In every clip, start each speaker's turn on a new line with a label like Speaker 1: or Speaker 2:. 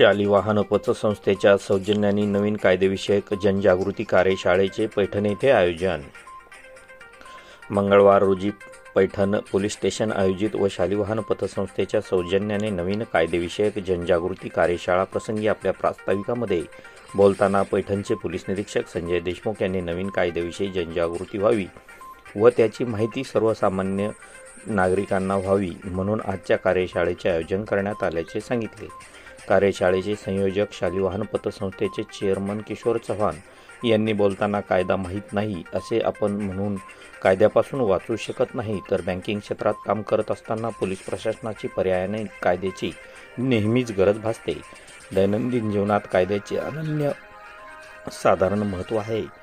Speaker 1: शाली वाहन पतसंस्थेच्या सौजन्याने नवीन कायदेविषयक जनजागृती कार्यशाळेचे पैठण येथे आयोजन. मंगळवार रोजी पैठण पोलीस स्टेशन आयोजित व शालिवाहन पतसंस्थेच्या सौजन्याने नवीन कायदेविषयक जनजागृती कार्यशाळा प्रसंगी आपल्या प्रास्ताविकामध्ये बोलताना पैठणचे पोलीस निरीक्षक संजय देशमुख यांनी नवीन कायद्याविषयी जनजागृती व्हावी व त्याची माहिती सर्वसामान्य नागरिकांना व्हावी म्हणून आजच्या कार्यशाळेचे आयोजन करण्यात आल्याचे सांगितले. कार्यशाळेचे संयोजक शालिवाहन पतसंस्थेचे चेअरमन किशोर चव्हाण यांनी बोलताना कायदा माहीत नाही असे आपण म्हणून कायद्यापासून वाचू शकत नाही तर बँकिंग क्षेत्रात काम करत असताना पोलीस प्रशासनाची पर्यायाने कायद्याची नेहमीच गरज भासते. दैनंदिन जीवनात कायद्याचे अनन्य साधारण महत्त्व आहे.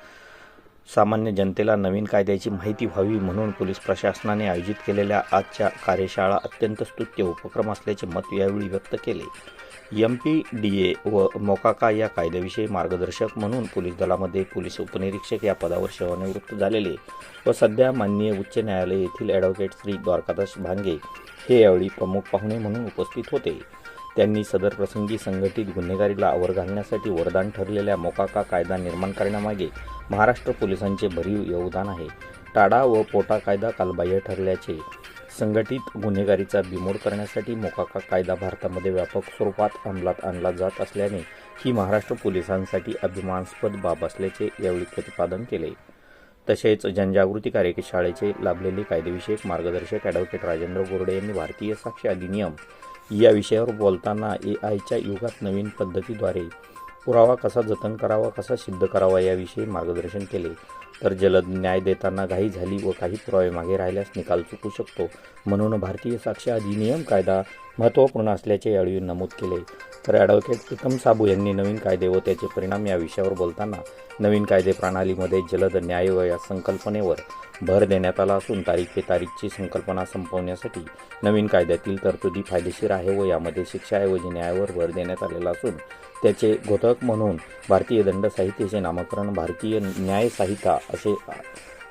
Speaker 1: सामान्य जनतेला नवीन कायद्याची माहिती व्हावी म्हणून पोलीस प्रशासनाने आयोजित केलेल्या आजच्या कार्यशाळा अत्यंत स्तुत्य उपक्रम असल्याचे मत यावेळी व्यक्त केले. एम पी डी ए व मोकाका या कायद्याविषयी मार्गदर्शक म्हणून पोलीस दलामध्ये पोलीस उपनिरीक्षक या पदावर सेवानिवृत्त झालेले व सध्या माननीय उच्च न्यायालय येथील ॲडव्होकेट श्री द्वारकादास भांगे हे यावेळी प्रमुख पाहुणे म्हणून उपस्थित होते. त्यांनी सदर प्रसंगी संघटित गुन्हेगारीला आवर घालण्यासाठी वरदान ठरलेल्या मोकाका कायदा निर्माण करण्यामागे महाराष्ट्र पोलिसांचे भरीव योगदान आहे. टाडा व पोटा कायदा कालबाह्य ठरल्याचे संघटित गुन्हेगारीचा बिमोड करण्यासाठी मोकाका कायदा भारतामध्ये व्यापक स्वरूपात अंमलात आणला जात असल्याने ही महाराष्ट्र पोलिसांसाठी अभिमानास्पद बाब असल्याचे यावेळी प्रतिपादन केले. तसेच जनजागृती कार्यशाळेचे लाभलेले कायदेविषयक मार्गदर्शक ॲडव्होकेट राजेंद्र गोरडे यांनी भारतीय साक्ष अधिनियम या विषयावर बोलताना ए आयच्या युगात नवीन पद्धतीद्वारे पुरावा कसा जतन करावा कसा सिद्ध करावा याविषयी मार्गदर्शन केले. तर जलद न्याय देताना घाई झाली व काही पुरावे मागे राहिल्यास निकाल चुकू शकतो. म्हणून भारतीय साक्ष अधिनियम कायदा महत्त्वपूर्ण असल्याचे यावेळी नमूद केले. तर ॲडव्होकेट प्रीतम साबू यांनी नवीन कायदे व त्याचे परिणाम या विषयावर बोलताना नवीन कायदे प्रणालीमध्ये जलद न्याय व या संकल्पनेवर भर देण्यात आला असून तारीख पे तारीखची संकल्पना संपवण्यासाठी नवीन कायद्यातील तरतुदी फायदेशीर आहे व यामध्ये शिक्षाऐवजी न्यायावर भर देण्यात आलेला असून त्याचे घोतक म्हणून भारतीय दंड साहित्याचे नामकरण भारतीय न्यायसाहिता असे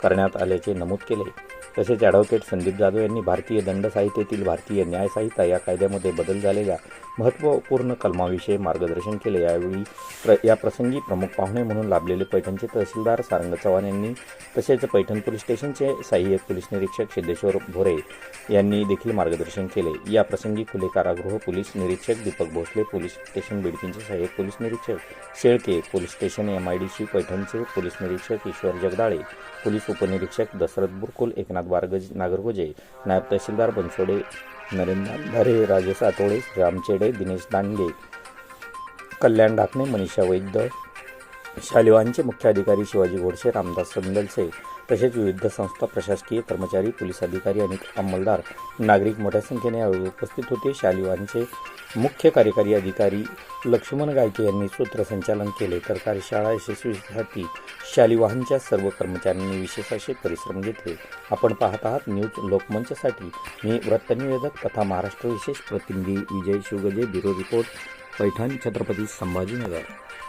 Speaker 1: करण्यात आल्याचे नमूद केले. तसेच ॲडव्होकेट संदीप जाधव यांनी भारतीय दंड साहित्यातील भारतीय न्याय संहिता या कायद्यामध्ये बदल झालेल्या महत्त्वपूर्ण कलमाविषयी मार्गदर्शन केले. यावेळी प्र या प्रसंगी प्रमुख पाहुणे म्हणून लाभलेले पैठणचे तहसीलदार सारंग चव्हाण यांनी तसेच पैठण पोलीस स्टेशनचे सहाय्यक पोलीस निरीक्षक सिद्धेश्वर भोरे यांनी देखील मार्गदर्शन केले. या प्रसंगी खुले कारागृह पोलीस निरीक्षक दीपक भोसले पोलीस स्टेशन बिडकींचे सहाय्यक पोलीस निरीक्षक Shelke police station M I D C पैठणचे police निरीक्षक ईश्वर जगदाळे पोलीस उपनिरीक्षक दशरथ बुरकुल एकनाथ बारगज नागरगोजे नायब तहसीलदार बनसोडे नरेंद्र अंधारे राजेश आठवडे रामचेडे दिनेश दांडगे कल्याण ढाकणे मनीषा वैद्य शालिवांचे मुख्य अधिकारी शिवाजी गोडसे रामदास संदलसे तसेच विविध संस्था प्रशासकीय कर्मचारी पोलीस अधिकारी आणि अंमलदार नागरिक मोठ्या संख्येने यावेळी उपस्थित होते. शालिवांचे मुख्य कार्यकारी अधिकारी लक्ष्मण गायके यांनी सूत्रसंचालन केले. तर कार्यशाळा यशस्वीसाठी शालिवाहनच्या सर्व कर्मचाऱ्यांनी विशेष असे परिश्रम घेतले. आपण पाहत आहात न्यूज लोकमंचसाठी. मी वृत्तनिवेदक तथा महाराष्ट्र विशेष प्रतिनिधी विजय शिवगजे ब्युरो रिपोर्ट पैठण छत्रपती संभाजीनगर.